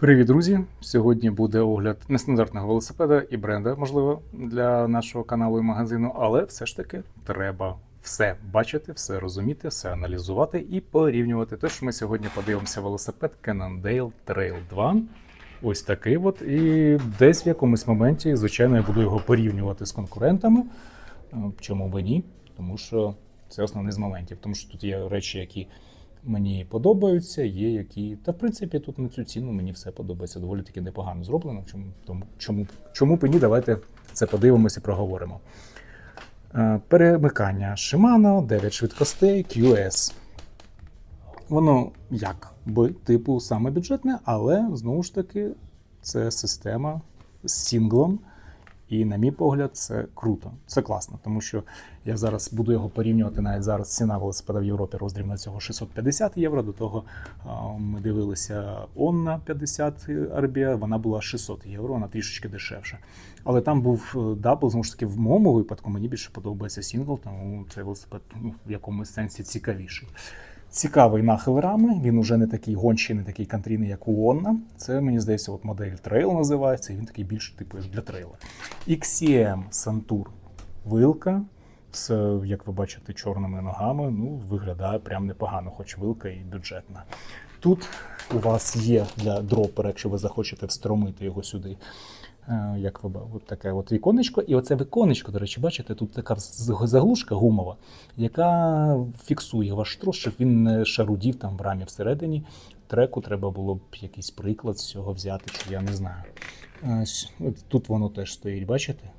Привіт, друзі! Сьогодні буде огляд нестандартного велосипеда і бренда, можливо, для нашого каналу і магазину, але все ж таки треба все бачити, все розуміти, все аналізувати і порівнювати. Тож ми сьогодні подивимося велосипед Cannondale Trail 2. Ось такий от. І десь в якомусь моменті, звичайно, я буду його порівнювати з конкурентами. Е, Чому би ні? Тому що це основний з моментів. Тому що тут є речі, які мені подобаються, є які. Та в принципі тут на цю ціну мені все подобається. Доволі таки непогано зроблено. Чому, тому, чому, чому б давайте це подивимося і проговоримо. Е, Перемикання Shimano, 9 швидкостей, QS. Воно як би типу саме бюджетне, але знову ж таки це система з сінглом. І, на мій погляд, це круто, це класно, тому що я зараз буду його порівнювати. Навіть зараз ціна велосипеда в Європі роздрібна цього 650 євро. До того ми дивилися Онна 50 RBA, вона була 600 євро, вона трішечки дешевша. Але там був е, дабл, знову ж таки, в моєму випадку мені більше подобається сінгл, тому цей велосипед ну, в якомусь сенсі цікавіший. Цікавий нахил рами, він уже не такий гончий, не такий кантрійний, як у Онна. Це, мені здається, от модель Trail називається, і він такий більш типу для трейла. XCM Santur вилка з, як ви бачите, чорними ногами. Ну, виглядає прям непогано, хоч вилка і бюджетна. Тут у вас є для дропера, якщо ви захочете встромити його сюди. е, Як ви от таке от віконечко, і оце віконечко, до речі, бачите, тут така заглушка гумова, яка фіксує ваш трос, щоб він не шарудів там в рамі всередині. Треку треба було б якийсь приклад з цього взяти, чи я не знаю. Тут воно теж стоїть, бачите?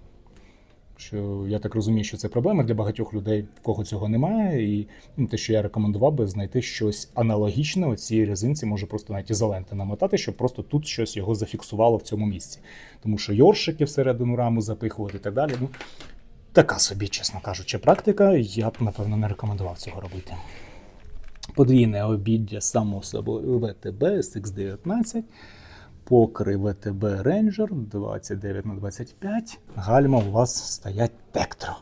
Що я так розумію, що це проблема для багатьох людей, в кого цього немає. І ну, те, що я рекомендував би знайти щось аналогічне у цій резинці, може просто навіть ізоленти намотати, щоб просто тут щось його зафіксувало в цьому місці. Тому що йоршики всередину раму запихувати і так далі. Ну, така собі, чесно кажучи, практика. Я б, напевно, не рекомендував цього робити. Подвійне обіддя, само собою, ВТБ SX19. Покри ВТБ Ranger 29 на 25 Гальма у вас стоять Tektro.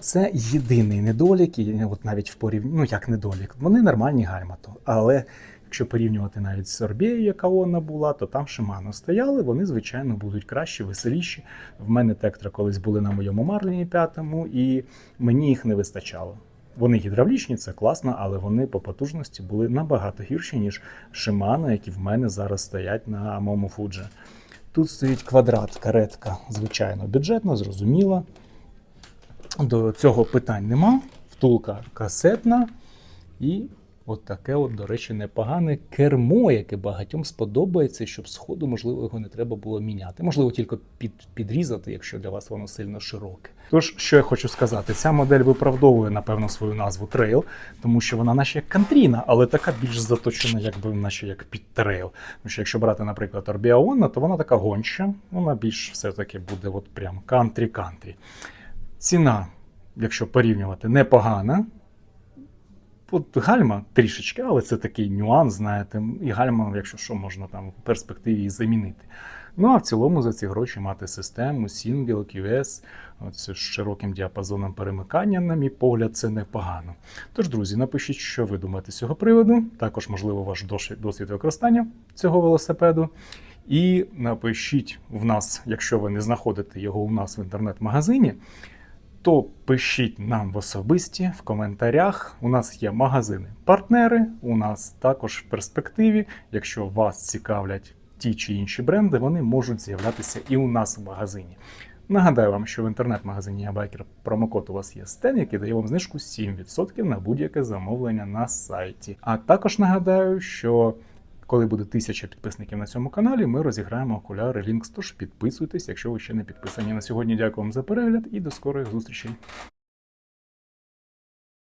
Це єдиний недолік, і от навіть в порівнянні, ну як недолік, вони нормальні гальма, то, але якщо порівнювати навіть з Орбією, яка вона була, то там Shimano стояли, вони, звичайно, будуть кращі, веселіші. В мене Тектра колись були на моєму Марліні п'ятому, і мені їх не вистачало. Вони гідравлічні, це класно, але вони по потужності були набагато гірші, ніж Shimano, які в мене зараз стоять на моєму Fuji. Тут стоїть квадрат, каретка, звичайно, бюджетна, зрозуміла. До цього питань нема. Втулка касетна. І от от, до речі, непогане кермо, яке багатьом сподобається, щоб сходу, можливо, його не треба було міняти. Можливо, тільки під, підрізати, якщо для вас воно сильно широке. Тож, що я хочу сказати, ця модель виправдовує, напевно, свою назву трейл, тому що вона наче як кантріна, але така більш заточена, якби наче як під трейл. Тому що якщо брати, наприклад, Орбіаонна, то вона така гонча, вона більш все-таки буде от прям кантрі-кантрі. Ціна, якщо порівнювати, непогана. От гальма трішечки, але це такий нюанс, знаєте. І гальма, якщо що, можна там в перспективі замінити. Ну а в цілому за ці гроші мати систему, сінгл, QS, з широким діапазоном перемикання, на мій погляд, це непогано. Тож, друзі, напишіть, що ви думаєте з цього приводу. Також, можливо, ваш досвід досвід використання цього велосипеду. І напишіть в нас, якщо ви не знаходите його у нас в інтернет-магазині, то пишіть нам в особисті в коментарях. У нас є магазини-партнери. У нас також в перспективі, якщо вас цікавлять ті чи інші бренди, вони можуть з'являтися і у нас в магазині. Нагадаю вам, що в інтернет-магазині Ябайкер промокод у вас є стен, який дає вам знижку 7% на будь-яке замовлення на сайті. А також нагадаю, що коли буде тисяча підписників на цьому каналі, ми розіграємо окуляри Лінкс. Тож підписуйтесь, якщо ви ще не підписані. На сьогодні дякую вам за перегляд і до скорої зустрічі.